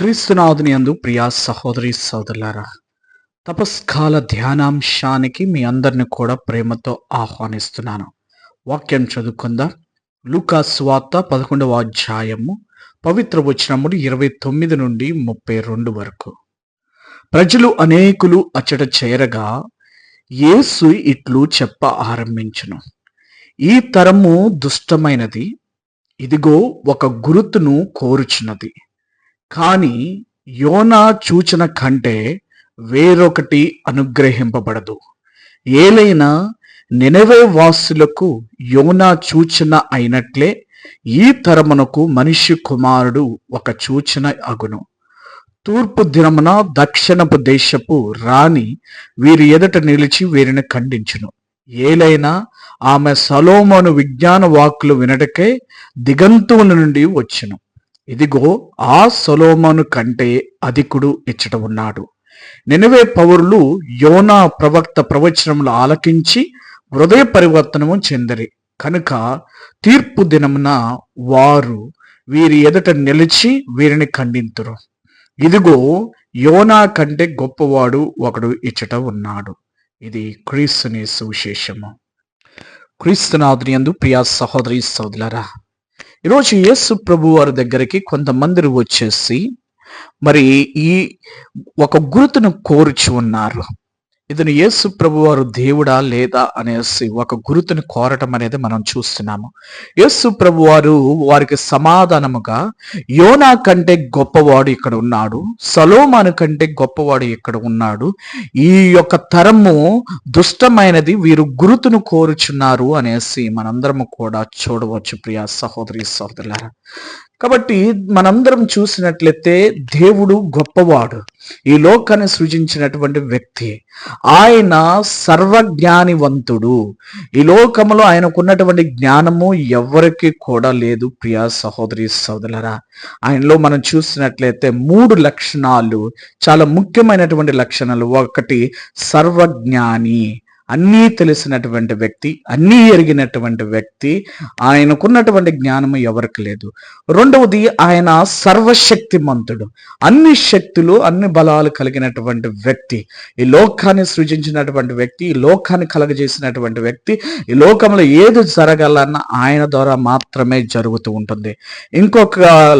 క్రీస్తునాథుని అందు ప్రియా సహోదరి సోదరులారా తపస్కాల ధ్యానాంశానికి మీ అందరిని కూడా ప్రేమతో ఆహ్వానిస్తున్నాను. వాక్యం చదువుకుందాం. లూకా స్వార్త పదకొండవ అధ్యాయము పవిత్ర వచనములు ఇరవై తొమ్మిది నుండి ముప్పై రెండు వరకు. ప్రజలు అనేకులు అచ్చట చేరగా యేసు ఇట్లు చెప్ప ఆరంభించును. ఈ తరము దుష్టమైనది ఇదిగో ఒక గురుతును కోరుచున్నది. కానీ యోనా చూచిన కంటే వేరొకటి అనుగ్రహింపబడదు. ఏలైనా నినవే వాసులకు యోనా సూచన అయినట్లే ఈ తరమునకు మనిషి కుమారుడు ఒక సూచన అగును. తూర్పు దినమున దక్షిణపు దేశపు రాణి వీరి ఎదుట నిలిచి వీరిని ఖండించును. ఏలైనా ఆమె సలోమోను విజ్ఞాన వాక్కులు వినటకే దిగంతువుల నుండి వచ్చును. ఇదిగో ఆ సొలోమోను కంటే అధికుడు ఇచ్చట ఉన్నాడు. నినవే పౌరులు యోనా ప్రవక్త ప్రవచనములు ఆలకించి హృదయ పరివర్తనము చెందరి. కనుక తీర్పు దినమున వారు వీరి ఎదుట నిలిచి వీరిని ఖండింతురు. ఇదిగో యోనా కంటే గొప్పవాడు ఒకడు ఇచ్చట ఉన్నాడు. ఇది క్రీస్తుని సువిశేషము. క్రీస్తునాథుని యందు ప్రియా సహోదరి సోదరులరా ఈరోజు యేసు ప్రభు వారి దగ్గరికి కొంతమంది వచ్చేసి మరి ఈ ఒక గుర్తును కోరుచు ఉన్నారు. ఇతను యేసు ప్రభువారు దేవుడా లేదా అనేసి ఒక గురుతుని కోరటం అనేది మనం చూస్తున్నాము. యేసు ప్రభువారు వారికి సమాధానముగా యోనా కంటే గొప్పవాడు ఇక్కడ ఉన్నాడు. సలోమాను కంటే గొప్పవాడు ఇక్కడ ఉన్నాడు. ఈ యొక్క తరము దుష్టమైనది వీరు గురుతును కోరుచున్నారు అనేసి మనందరము కూడా చూడవచ్చు ప్రియా సహోదరి సహోదరులారా. కాబట్టి మనందరం చూసినట్లయితే దేవుడు గొప్పవాడు. ఈ లోకాన్ని సృజించినటువంటి వ్యక్తి. ఆయన సర్వజ్ఞానివంతుడు. ఈ లోకములో ఆయనకున్నటువంటి జ్ఞానము ఎవరికి కూడా లేదు ప్రియా సహోదరి సోదరులరా. ఆయనలో మనం చూసినట్లయితే మూడు లక్షణాలు చాలా ముఖ్యమైనటువంటి లక్షణాలు. ఒకటి సర్వజ్ఞాని అన్నీ తెలిసినటువంటి వ్యక్తి అన్నీ ఎరిగినటువంటి వ్యక్తి ఆయనకున్నటువంటి జ్ఞానము ఎవరికి లేదు. రెండవది ఆయన సర్వశక్తిమంతుడు. అన్ని శక్తులు అన్ని బలాలు కలిగినటువంటి వ్యక్తి. ఈ లోకాన్ని సృజించినటువంటి వ్యక్తి ఈ లోకాన్ని కలగజేసినటువంటి వ్యక్తి ఈ లోకంలో ఏది జరగాలన్న ఆయన ద్వారా మాత్రమే జరుగుతూ ఉంటుంది. ఇంకొక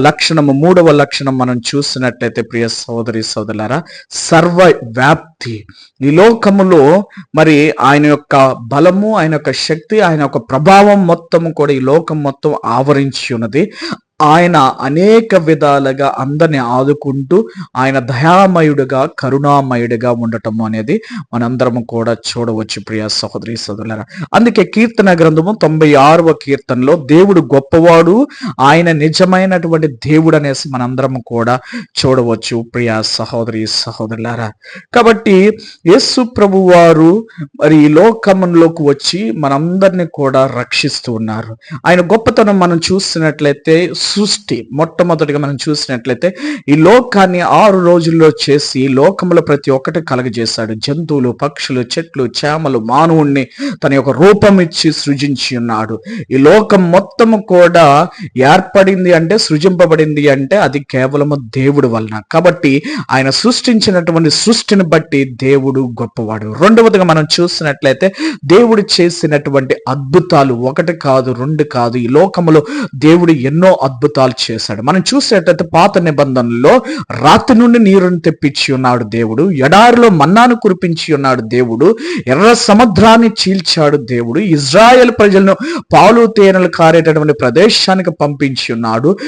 లక్షణము మూడవ లక్షణం మనం చూసినట్లయితే ప్రియ సోదరి సోదరులారా సర్వ వ్యాప్తి ఈ లోకములో మరి ఆయన యొక్క బలము ఆయన యొక్క శక్తి ఆయన యొక్క ప్రభావం మొత్తం కూడా ఈ లోకం మొత్తం ఆవరించి ఉన్నది. ఆయన అనేక విధాలుగా అందరిని ఆదుకుంటూ ఆయన దయామయుడుగా కరుణామయుడిగా ఉండటం అనేది మనందరం కూడా చూడవచ్చు ప్రియ సహోదరి సోదరులరా. అందుకే కీర్తన గ్రంథము తొంభై ఆరవ కీర్తనలో దేవుడు గొప్పవాడు ఆయన నిజమైనటువంటి దేవుడు అనేసి మనందరం కూడా చూడవచ్చు ప్రియ సహోదరి సహోదరులారా. కాబట్టి యేసు ప్రభు వారు మరి ఈ లోకంలోకి వచ్చి మనందరిని కూడా రక్షిస్తూ ఉన్నారు. ఆయన గొప్పతనం మనం చూస్తున్నట్లయితే సృష్టి. మొట్టమొదటిగా మనం చూసినట్లయితే ఈ లోకాన్ని ఆరు రోజుల్లో చేసి లోకంలో ప్రతి ఒక్కటి కలగజేశాడు. జంతువులు పక్షులు చెట్లు చేమలు మానవుణ్ణి తన యొక్క రూపం ఇచ్చి సృజించి ఉన్నాడు. ఈ లోకం మొత్తము కూడా ఏర్పడింది అంటే సృజింపబడింది అంటే అది కేవలము దేవుడు వలన. కాబట్టి ఆయన సృష్టించినటువంటి సృష్టిని బట్టి దేవుడు గొప్పవాడు. రెండవదిగా మనం చూసినట్లయితే దేవుడు చేసినటువంటి అద్భుతాలు ఒకటి కాదు రెండు కాదు. ఈ లోకములో దేవుడు ఎన్నో అద్భుతాలు చేశాడు. మనం చూసినట్లయితే పాత నిబంధనలో రాతి నుండి నీరుని తెప్పించి ఉన్నాడు దేవుడు ఎడారిలో మన్నాను కురిపించి ఉన్నాడు దేవుడు ఎర్ర సముద్రాన్ని చీల్చాడు దేవుడు ఇజ్రాయెల్ ప్రజలను పాలు తేనెలు కారేటటువంటి ప్రదేశానికి పంపించి ఉన్నాడు.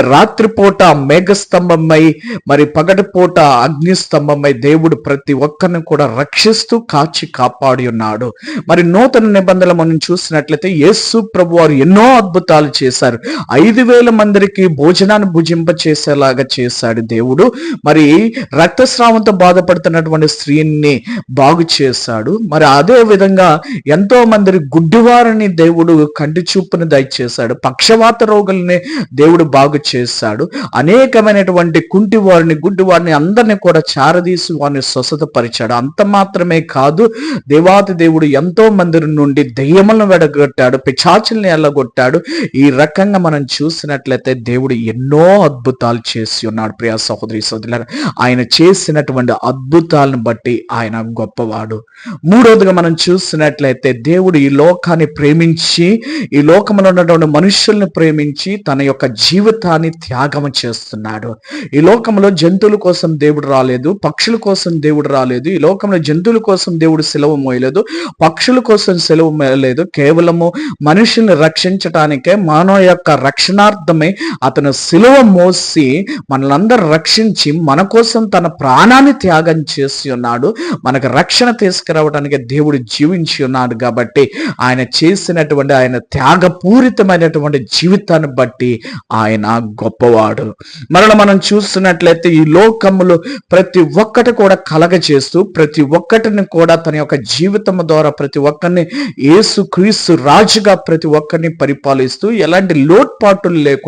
రాత్రిపూట మేఘస్తంభమై మరి పగటిపూట అగ్నిస్తంభమై దేవుడు ప్రతి ఒక్కరిని కూడా రక్షిస్తూ కాచి కాపాడి ఉన్నాడు. మరి నూతన నిబంధనలు మనం చూసినట్లయితే యేసు ప్రభు వారు ఎన్నో అద్భుతాలు చేశారు. ఐదు వేల మందికి భోజనాన్ని భుజింప చేసేలాగా చేశాడు దేవుడు. మరి రక్తస్రావంతో బాధపడుతున్నటువంటి స్త్రీని బాగు చేశాడు. మరి అదే విధంగా ఎంతో మంది గుడ్డివారిని దేవుడు కంటి చూపుని దయచేశాడు. పక్షవాత రోగుల్ని దేవుడు బాగు చేశాడు. అనేకమైనటువంటి కుంటి వారిని గుడ్డి వారిని అందరిని కూడా చారదీసి వారిని స్వస్థత పరిచాడు అంత మాత్రమే కాదు దేవాతి దేవుడు ఎంతో మంది నుండి దెయ్యములను వెడగొట్టాడు పిచాచుల్ని ఎల్లగొట్టాడు. ఈ రకంగా మనం చూసిన చూసినట్లయితే దేవుడు ఎన్నో అద్భుతాలు చేసి ఉన్నాడు ప్రియా సహోదరి సహోదరులారా ఆయన చేసినటువంటి అద్భుతాలను బట్టి ఆయన గొప్పవాడు. మూడోదిగా మనం చూసినట్లయితే దేవుడు ఈ లోకాన్ని ప్రేమించి ఈ లోకంలో ఉన్నటువంటి మనుషుల్ని ప్రేమించి తన యొక్క జీవితాన్ని త్యాగం చేస్తున్నాడు. ఈ లోకంలో జంతువుల కోసం దేవుడు రాలేదు పక్షుల కోసం దేవుడు రాలేదు ఈ లోకంలో జంతువుల కోసం దేవుడు సెలవు మోయలేదు పక్షుల కోసం సెలవు మోయలేదు. కేవలము మనుషుల్ని రక్షించటానికే మానవ యొక్క రక్షణార్థమై అతను సిలువ మోసి మనలందరూ రక్షించి మన కోసం తన ప్రాణాన్ని త్యాగం చేసి ఉన్నాడు. మనకు రక్షణ తీసుకురావడానికి దేవుడు జీవించి ఉన్నాడు కాబట్టి ఆయన చేసినటువంటి ఆయన త్యాగపూరితమైనటువంటి జీవితాన్ని బట్టి ఆయన గొప్పవాడు. మరల మనం చూస్తున్నట్లయితే ఈ లోకములు ప్రతి ఒక్కటి కూడా కలగ చేస్తూ ప్రతి ఒక్కటిని కూడా తన యొక్క జీవితం ద్వారా ప్రతి ఒక్కరిని ఏసు క్రీస్తు రాజుగా ప్రతి ఒక్కరిని పరిపాలిస్తూ ఎలాంటి లోట్పాటులు లేకుండా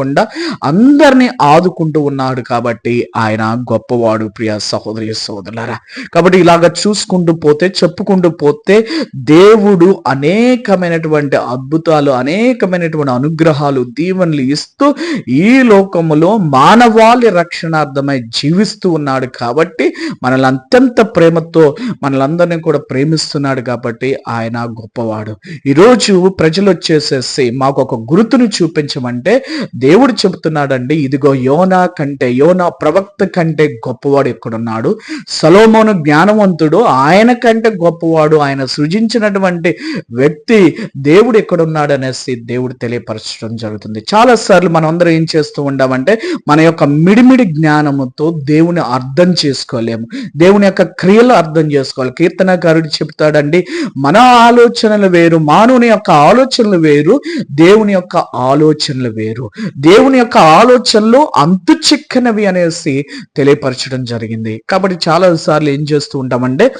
అందరినీ ఆదుకుంటూ ఉన్నాడు కాబట్టి ఆయన గొప్పవాడు ప్రియ సహోదరి సోదరులారా కాబట్టి ఇలాగ చూసుకుంటూ పోతే చెప్పుకుంటూ పోతే దేవుడు అనేకమైనటువంటి అద్భుతాలు అనేకమైనటువంటి అనుగ్రహాలు దీవెనలు ఇస్తూ ఈ లోకములో మానవాళి రక్షణార్థమై జీవిస్తూ ఉన్నాడు కాబట్టి మనల్ని అత్యంత ప్రేమతో మనలందరినీ కూడా ప్రేమిస్తున్నాడు కాబట్టి ఆయన గొప్పవాడు. ఈరోజు ప్రజలు వచ్చేసేసి మాకు ఒక గుర్తును చూపించమంటే దేవుడు చెబుతున్నాడండి ఇదిగో యోనా కంటే యోనా ప్రవక్త కంటే గొప్పవాడు ఎక్కడున్నాడు? సలోమోను జ్ఞానవంతుడు ఆయన కంటే గొప్పవాడు ఆయన సృజించినటువంటి వ్యక్తి దేవుడు ఎక్కడున్నాడు అనేసి దేవుడు తెలియపరచడం జరుగుతుంది. చాలా సార్లు మనం అందరం ఏం చేస్తూ ఉండామంటే మన యొక్క మిడిమిడి జ్ఞానముతో దేవుని అర్థం చేసుకోలేము. దేవుని యొక్క క్రియలు అర్థం చేసుకోవాలి. కీర్తనకారుడు చెప్తాడండి మన ఆలోచనలు వేరు మానవుని యొక్క ఆలోచనలు వేరు దేవుని యొక్క ఆలోచనలు వేరు. దేవుని యొక్క ఆలోచనలు అంతు చిక్కనవి అనేసి తెలియపరచడం జరిగింది. కాబట్టి చాలా సార్లు ఏం చేస్తూ ఉంటామంటే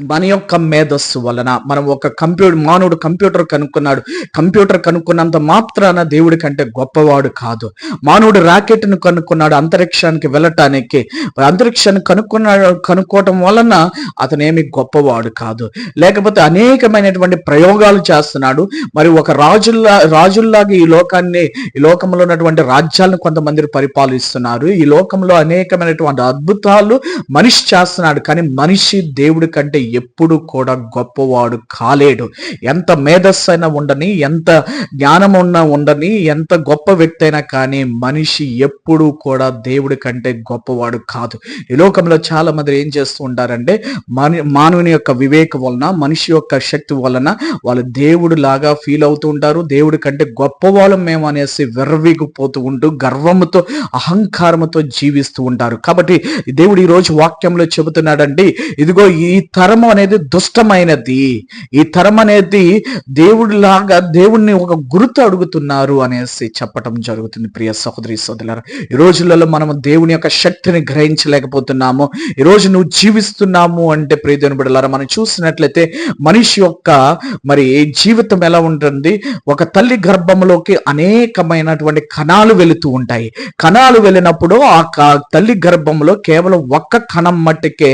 మన యొక్క మేధస్సు వలన మనం ఒక కంప్యూటర్ మానవుడు కంప్యూటర్ కనుక్కున్నాడు. కంప్యూటర్ కనుక్కున్నంత మాత్రాన దేవుడి కంటే గొప్పవాడు కాదు. మానవుడు రాకెట్ను కనుక్కున్నాడు అంతరిక్షానికి వెళ్ళటానికి. అంతరిక్షాన్ని కనుక్కున్నాడు కనుక్కోవటం వలన అతనేమి గొప్పవాడు కాదు. లేకపోతే అనేకమైనటువంటి ప్రయోగాలు చేస్తున్నాడు. మరి ఒక రాజుల్లా రాజుల్లాగా ఈ లోకాన్ని ఈ లోకంలో ఉన్నటువంటి రాజ్యాలను కొంతమంది పరిపాలిస్తున్నారు. ఈ లోకంలో అనేకమైనటువంటి అద్భుతాలు మనిషి చేస్తున్నాడు. కానీ మనిషి దేవుడి కంటే ఎప్పుడు కూడా గొప్పవాడు కాలేడు. ఎంత మేధస్సు అయినా ఉండని ఎంత జ్ఞానం ఉన్నా ఉండని ఎంత గొప్ప వ్యక్తి అయినా కానీ మనిషి ఎప్పుడు కూడా దేవుడి కంటే గొప్పవాడు కాదు. ఈ లోకంలో చాలా మంది ఏం చేస్తూ ఉంటారంటే మన మానవుని యొక్క వివేకం వలన మనిషి యొక్క శక్తి వలన వాళ్ళు దేవుడు లాగా ఫీల్ అవుతూ ఉంటారు. దేవుడి కంటే గొప్పవాళ్ళం మేము అనేసి విర్రవీగిపోతూ ఉంటూ గర్వముతో అహంకారంతో జీవిస్తూ ఉంటారు. కాబట్టి దేవుడు ఈ రోజు వాక్యంలో చెబుతున్నాడండి ఇదిగో ఈ తరము అనేది దుష్టమైనది. ఈ తరం అనేది దేవుడి లాగా దేవుణ్ణి ఒక గుర్తు అడుగుతున్నారు అనేసి చెప్పటం జరుగుతుంది. ప్రియ సహోదరి సోదరులారా ఈ రోజులలో మనం దేవుని యొక్క శక్తిని గ్రహించలేకపోతున్నాము. ఈ రోజు నువ్వు జీవిస్తున్నాము అంటే ప్రియదేవుని బిడ్డలారా మనం చూసినట్లయితే మనిషి యొక్క మరి జీవితం ఎలా ఉంటుంది? ఒక తల్లి గర్భంలోకి అనేకమైనటువంటి కణాలు వెళుతూ ఉంటాయి. కణాలు వెళ్ళినప్పుడు ఆ తల్లి గర్భంలో కేవలం ఒక్క కణం మట్టుకే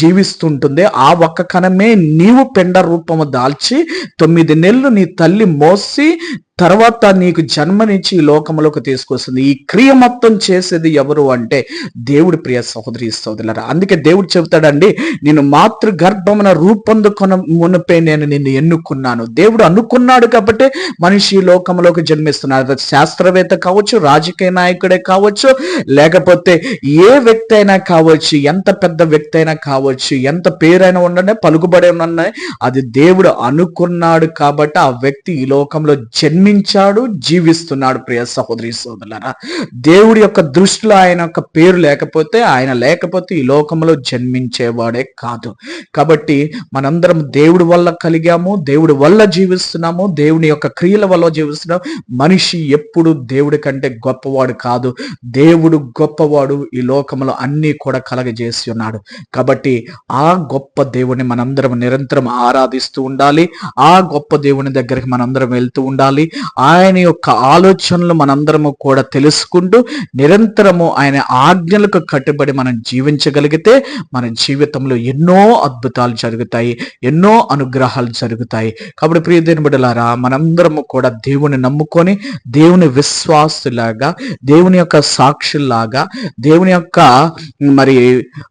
జీవిస్తుంటుంది. ఆ ఒక్క కణమే నీవు పెండ రూపము దాల్చి తొమ్మిది నెలలు నీ తల్లి మోసి తర్వాత నీకు జన్మనిచ్చి ఈ లోకంలోకి తీసుకొస్తుంది. ఈ క్రియ మొత్తం చేసేది ఎవరు అంటే దేవుడి ప్రియ సహోదరి సోదరులరా. అందుకే దేవుడు చెబుతాడండి నేను మాతృ గర్భమున రూపొందుకొన మునిపే నేను నిన్ను ఎన్నుకున్నాను. దేవుడు అనుకున్నాడు కాబట్టి మనిషి ఈ లోకంలోకి జన్మిస్తున్నాడు. శాస్త్రవేత్త కావచ్చు రాజకీయ నాయకుడే కావచ్చు లేకపోతే ఏ వ్యక్తి అయినా కావచ్చు ఎంత పెద్ద వ్యక్తి అయినా కావచ్చు ఎంత పేరైనా ఉండనే పలుకుబడి ఉన్నాయి అది దేవుడు అనుకున్నాడు కాబట్టి ఆ వ్యక్తి ఈ లోకంలో జన్మించాడు జీవిస్తున్నాడు ప్రియ సహోదరి సోదరులారా. దేవుడి యొక్క దృష్టిలో ఆయన యొక్క పేరు లేకపోతే ఆయన లేకపోతే ఈ లోకంలో జన్మించేవాడే కాదు. కాబట్టి మనందరం దేవుడి వల్ల కలిగాము దేవుడి వల్ల జీవిస్తున్నాము దేవుని యొక్క క్రియల వల్ల జీవిస్తున్నాము. మనిషి ఎప్పుడు దేవుడి కంటే గొప్పవాడు కాదు. దేవుడు గొప్పవాడు ఈ లోకంలో అన్ని కూడా కలగజేసి ఉన్నాడు. కాబట్టి ఆ గొప్ప దేవుని మనందరం నిరంతరం ఆరాధిస్తూ ఉండాలి. ఆ గొప్ప దేవుని దగ్గరికి మనందరం వెళ్తూ ఉండాలి. ఆయన యొక్క ఆలోచనలు మనందరము కూడా తెలుసుకుంటూ నిరంతరము ఆయన ఆజ్ఞలకు కట్టుబడి మనం జీవించగలిగితే మన జీవితంలో ఎన్నో అద్భుతాలు జరుగుతాయి ఎన్నో అనుగ్రహాలు జరుగుతాయి. కాబట్టి ప్రియ దేని బిడ్డలారా మనందరము కూడా దేవుని నమ్ముకొని దేవుని విశ్వాసులాగా దేవుని యొక్క సాక్షుల్లాగా దేవుని యొక్క మరి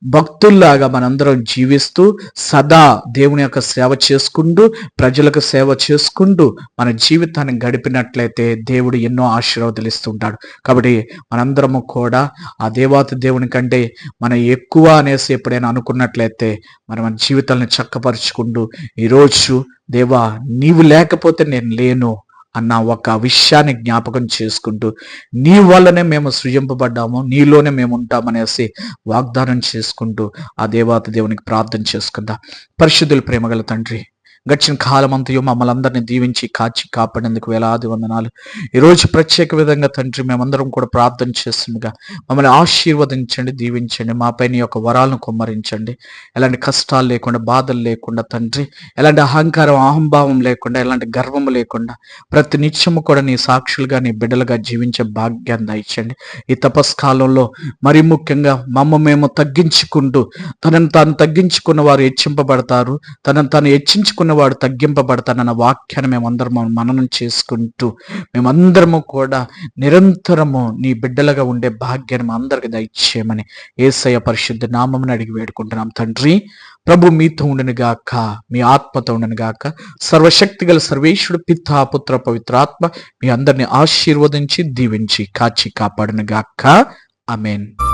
భక్తుల్లాగా మనందరం జీవిస్తూ సదా దేవుని యొక్క సేవ చేసుకుంటూ ప్రజలకు సేవ చేసుకుంటూ మన జీవితాన్ని గడిపినట్లయితే దేవుడు ఎన్నో ఆశీర్వాదాలు ఇస్తుంటాడు కాబట్టి మనందరము కూడా ఆ దేవాతి దేవుని కంటే మనం ఎక్కువ అనేసి ఎప్పుడైనా అనుకున్నట్లయితే మనం మన జీవితాలను చక్కపరుచుకుంటూ ఈరోజు దేవా నీవు లేకపోతే నేను లేను అన్న ఒక విషయాన్ని జ్ఞాపకం చేసుకుంటూ నీ వల్లనే మేము సృజింపబడ్డాము నీలోనే మేము ఉంటామనేసి వాగ్దానం చేసుకుంటూ ఆ దేవాత దేవునికి ప్రార్థన చేసుకుందాం. పరిశుద్ధుల ప్రేమగల తండ్రి గడిచిన కాలం అంతయో మమ్మల్ని అందరినీ దీవించి కాచి కాపాడేందుకు వేలాది వందనాలు. ఈరోజు ప్రత్యేక విధంగా తండ్రి మేమందరం కూడా ప్రార్థన చేస్తుండగా మమ్మల్ని ఆశీర్వదించండి దీవించండి మాపైన యొక్క వరాలను కుమ్మరించండి. ఎలాంటి కష్టాలు లేకుండా బాధలు లేకుండా తండ్రి ఎలాంటి అహంకారం అహంభావం లేకుండా ఎలాంటి గర్వం లేకుండా ప్రతి నిత్యము కూడా నీ సాక్షులుగా నీ బిడ్డలుగా జీవించే భాగ్యాన్ని దయచండి. ఈ తపస్కాలంలో మరి ముఖ్యంగా మమ్మ మేము తగ్గించుకుంటూ తనను తాను తగ్గించుకున్న వారు హెచ్చింపబడతారు తనను తాను హెచ్చించుకున్న వాడు తగ్గింపబడతానన్న వాక్యాన్ని మేమందరము మననం చేసుకుంటూ మేమందరము కూడా నిరంతరము నీ బిడ్డలుగా ఉండే భాగ్యాన్ని మా అందరికి దయచేయమని ఏసయ పరిశుద్ధ నామముని అడిగి వేడుకుంటున్నాం. తండ్రి ప్రభు మీతో ఉండను గాక మీ ఆత్మతో ఉండను గాక. సర్వశక్తి గల సర్వేశ్వరుడు పిత్త పుత్ర పవిత్రాత్మ మీ అందరిని ఆశీర్వదించి దీవించి కాచి కాపాడును గాక. అమేన్